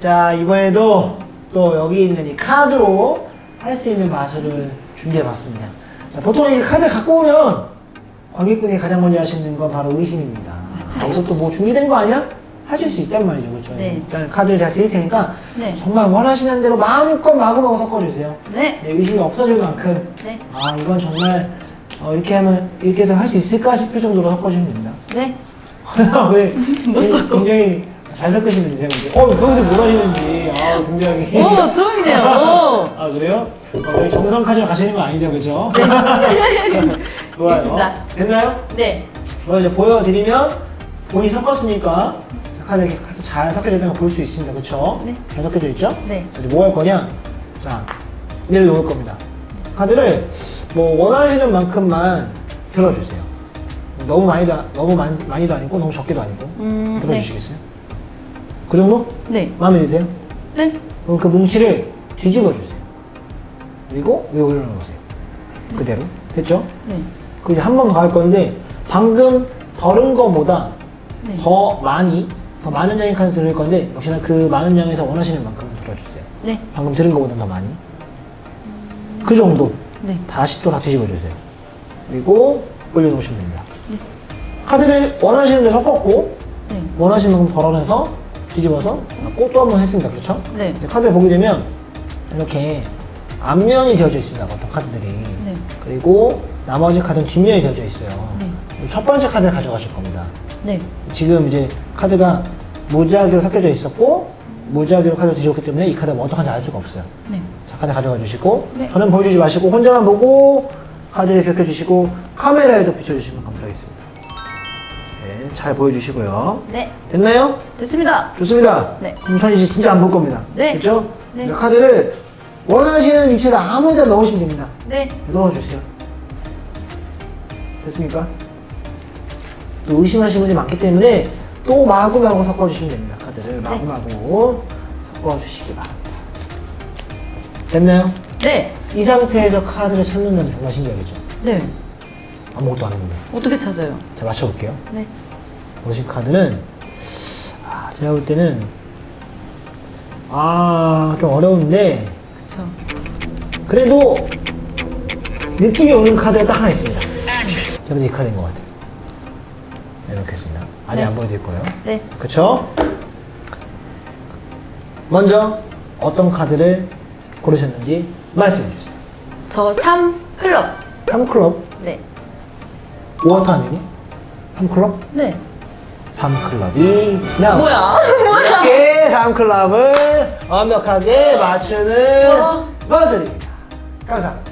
자, 이번에도 또 여기 있는 이 카드로 할 수 있는 마술을 준비해 봤습니다. 자, 보통 이 카드 갖고 오면 관객분이 가장 먼저 하시는 건 바로 의심입니다. 아, 이것도 뭐 준비된 거 아니야? 하실 수 있단 말이죠. 그렇죠? 네. 일단 카드를 제가 드릴 테니까 네. 정말 원하시는 대로 마음껏 마구마구 섞어주세요. 네. 네, 의심이 없어질 만큼 네. 아 이건 정말 어, 이렇게 하면 이렇게도 할 수 있을까 싶을 정도로 섞어주면 됩니다. 네. 왜 못 섞어. 굉장히 잘 섞으시는데요. 어 평소에 못 하시는지 아 굉장히 오, 처음이네요. 오. 아 그래요? 어, 여기 정성 카지로 가시는 거 아니죠, 그죠? 좋아요. 있습니다. 됐나요? 네. 뭐 이제 보여드리면 본인 섞었으니까 자, 카드 이렇게 카드 잘 섞여져 있는 거볼수 있습니다, 그렇죠? 네. 잘 섞여져 있죠? 네. 자, 이제 뭐 할 거냐? 자, 얘를 놓을 겁니다. 카드를 뭐 원하시는 만큼만 들어주세요. 너무 많이도 너무 많이, 많이도 아니고 너무 적게도 아니고 음, 네. 들어주시겠어요? 그 정도? 네. 마음에 드세요? 네. 그럼 그 뭉치를 뒤집어 주세요. 그리고 위에 올려놓으세요. 그대로 됐죠? 네. 그리고 이제 한 번 더 할 건데 방금 덜은 거보다 네. 더 많이 더 많은 양의 카드 들을 건데 역시나 그 많은 양에서 원하시는 만큼 들어주세요. 네. 방금 들은 거보다 더 많이. 그 정도. 네. 다시 또 다 뒤집어 주세요. 그리고 올려놓으시면 됩니다. 네. 카드를 원하시는 데 섞었고 네. 원하시는 만큼 덜어내서 뒤집어서 꽃도 한번 했습니다. 그렇죠? 네. 근데 카드를 보게 되면 이렇게 앞면이 되어져 있습니다. 어떤 카드들이. 네. 그리고 나머지 카드는 뒷면이 되어져 있어요. 네. 첫 번째 카드를 가져가실 겁니다. 네. 지금 이제 카드가 무작위로 섞여져 있었고 무작위로 카드를 뒤집었기 때문에 이 카드가 뭐 어떡한지 알 수가 없어요. 네. 자, 카드 가져가 주시고 네. 저는 보여주지 마시고 혼자만 보고 카드를 기억해 주시고 카메라에도 비춰주시면 감사하겠습니다. 네, 잘 보여주시고요. 네. 됐나요? 됐습니다. 좋습니다. 네. 그럼 전 이제 진짜 안 볼 겁니다. 네. 그렇죠? 네. 이제 카드를 원하시는 위치에다 아무 데나 넣으시면 됩니다. 네. 넣어주세요. 됐습니까? 또 의심하시는 분이 많기 때문에 또 마구마구 섞어주시면 됩니다. 카드를 마구마구 섞어주시기 바랍니다. 됐나요? 네. 이 상태에서 카드를 찾는다면 정말 신기하겠죠? 네. 아무것도 안 했는데. 어떻게 찾아요? 자, 맞춰볼게요. 네. 보신 카드는, 아, 제가 볼 때는, 아, 좀 어려운데, 그쵸. 그래도 느낌이 오는 카드가 딱 하나 있습니다. 자, 이 카드인 것 같아요. 네, 놓겠습니다. 아직 네. 안 보여드릴 거예요. 네. 그쵸? 먼저 어떤 카드를 고르셨는지 말씀해 주세요. 저 3 클럽. 3클럽, 네. 워터 아니고? 3클럽? 네. 3클럽이 나 뭐야? 이렇게 3클럽을 완벽하게 맞추는 어. 마술입니다. 감사합니다.